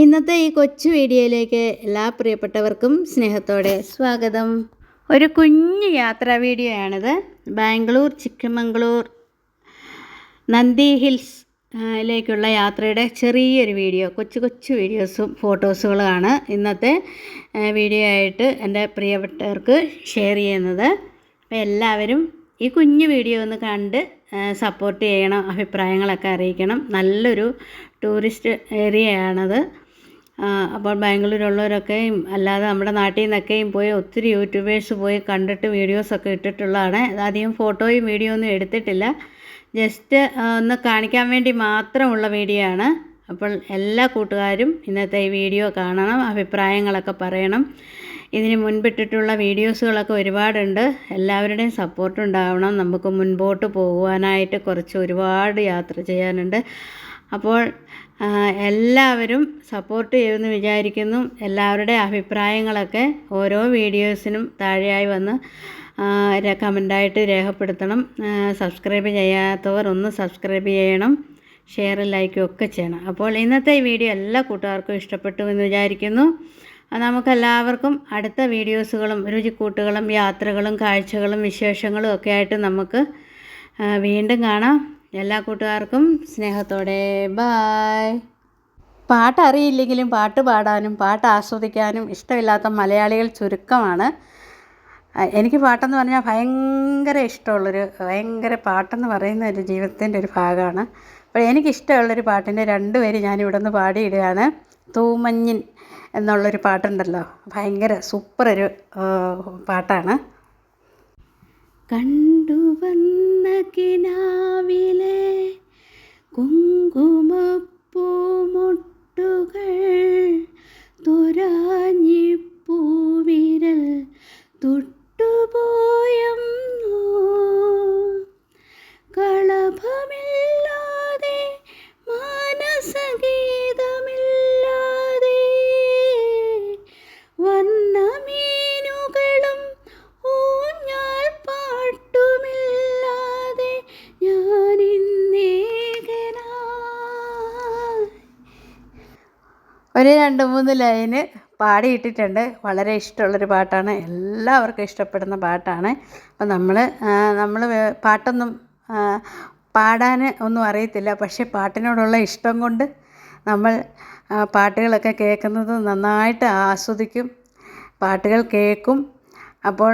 ഇന്നത്തെ ഈ കൊച്ചു വീഡിയോയിലേക്ക് എല്ലാ പ്രിയപ്പെട്ടവർക്കും സ്നേഹത്തോടെ സ്വാഗതം. ഒരു കുഞ്ഞു യാത്രാ വീഡിയോ ആണിത് ബാംഗ്ലൂർ ചിക്കമംഗ്ലൂർ നന്ദി ഹിൽസ് ിലേക്കുള്ള യാത്രയുടെ ചെറിയൊരു വീഡിയോ കൊച്ചു കൊച്ചു വീഡിയോസും ഫോട്ടോസുകളാണ് ഇന്നത്തെ വീഡിയോ ആയിട്ട് എന്റെ പ്രിയപ്പെട്ടവർക്ക് ഷെയർ ചെയ്യുന്നത്. അപ്പോൾ എല്ലാവരും ഈ കുഞ്ഞു വീഡിയോ ഒന്ന് കണ്ട് സപ്പോർട്ട് ചെയ്യണം അഭിപ്രായങ്ങളൊക്കെ അറിയിക്കണം. നല്ലൊരു ടൂറിസ്റ്റ് ഏരിയയാണത്. അപ്പോൾ ബാംഗ്ലൂരുള്ളവരൊക്കെയും അല്ലാതെ നമ്മുടെ നാട്ടിൽ നിന്നൊക്കെയും പോയി ഒത്തിരി യൂട്യൂബേഴ്സ് പോയി കണ്ടിട്ട് വീഡിയോസൊക്കെ ഇട്ടിട്ടുള്ളതാണ്. അധികം ഫോട്ടോയും വീഡിയോ ഒന്നും എടുത്തിട്ടില്ല. ജസ്റ്റ് ഒന്ന് കാണിക്കാൻ വേണ്ടി മാത്രമുള്ള വീഡിയോ ആണ്. അപ്പോൾ എല്ലാ കൂട്ടുകാരും ഇന്നത്തെ ഈ വീഡിയോ കാണണം അഭിപ്രായങ്ങളൊക്കെ പറയണം. ഇതിന് മുൻപിട്ടിട്ടുള്ള വീഡിയോസുകളൊക്കെ ഒരുപാടുണ്ട്. എല്ലാവരുടെയും സപ്പോർട്ട് ഉണ്ടാവണം. നമുക്ക് മുൻപോട്ട് പോകുവാനായിട്ട് കുറച്ച് ഒരുപാട് യാത്ര ചെയ്യാനുണ്ട്. അപ്പോൾ എല്ലാവരും സപ്പോർട്ട് ചെയ്യുമെന്ന് വിചാരിക്കുന്നു. എല്ലാവരുടെ അഭിപ്രായങ്ങളൊക്കെ ഓരോ വീഡിയോസിനും താഴെയായി വന്ന് കമന്റായിട്ട് രേഖപ്പെടുത്തണം. സബ്സ്ക്രൈബ് ചെയ്യാത്തവർ ഒന്ന് സബ്സ്ക്രൈബ് ചെയ്യണം. ഷെയർ ലൈക്കും ഒക്കെ ചെയ്യണം. അപ്പോൾ ഇന്നത്തെ ഈ വീഡിയോ എല്ലാ കൂട്ടുകാർക്കും ഇഷ്ടപ്പെട്ടു എന്ന് വിചാരിക്കുന്നു. നമുക്കെല്ലാവർക്കും അടുത്ത വീഡിയോസുകളും രുചിക്കൂട്ടുകളും യാത്രകളും കാഴ്ചകളും വിശേഷങ്ങളും ഒക്കെ ആയിട്ട് നമുക്ക് വീണ്ടും കാണാം. എല്ലാ കൂട്ടുകാർക്കും സ്നേഹത്തോടെ. ബായ് പാട്ടറിയില്ലെങ്കിലും പാട്ട് പാടാനും പാട്ട് ആസ്വദിക്കാനും ഇഷ്ടമില്ലാത്ത മലയാളികൾ ചുരുക്കമാണ്. എനിക്ക് പാട്ടെന്ന് പറഞ്ഞാൽ ഭയങ്കര ഇഷ്ടമുള്ളൊരു ഭയങ്കര പാട്ടെന്ന് പറയുന്ന ഒരു ജീവിതത്തിന്റെ ഒരു ഭാഗമാണ്. അപ്പോൾ എനിക്കിഷ്ടമുള്ളൊരു പാട്ടിന്റെ രണ്ട് പേര് ഞാനിവിടെ നിന്ന് പാടിയിടുകയാണ്. തൂമഞ്ഞിൻ എന്നുള്ളൊരു പാട്ടുണ്ടല്ലോ. ഭയങ്കര സൂപ്പർ ഒരു പാട്ടാണ്. കണ്ടുവന്ന കിനാവിലെ കുങ്കുമപ്പൂമൊട്ടുകൾ തുരാഞ്ഞിപ്പൂവിരൽ തൊട്ടുപോയെന്നോ ഒരു രണ്ട് മൂന്ന് ലൈന് പാടിയിട്ടിട്ടുണ്ട്. വളരെ ഇഷ്ടമുള്ളൊരു പാട്ടാണ്. എല്ലാവർക്കും ഇഷ്ടപ്പെടുന്ന പാട്ടാണ്. അപ്പം നമ്മൾ നമ്മൾ പാട്ടൊന്നും പാടാൻ ഒന്നും അറിയത്തില്ല. പക്ഷേ പാട്ടിനോടുള്ള ഇഷ്ടം കൊണ്ട് നമ്മൾ പാട്ടുകളൊക്കെ കേൾക്കുന്നത് നന്നായിട്ട് ആസ്വദിക്കും. പാട്ടുകൾ കേൾക്കും. അപ്പോൾ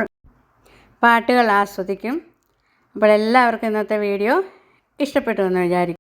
പാട്ടുകൾ ആസ്വദിക്കും. അപ്പോൾ എല്ലാവർക്കും ഇന്നത്തെ വീഡിയോ ഇഷ്ടപ്പെട്ടു എന്ന് വിചാരിക്കും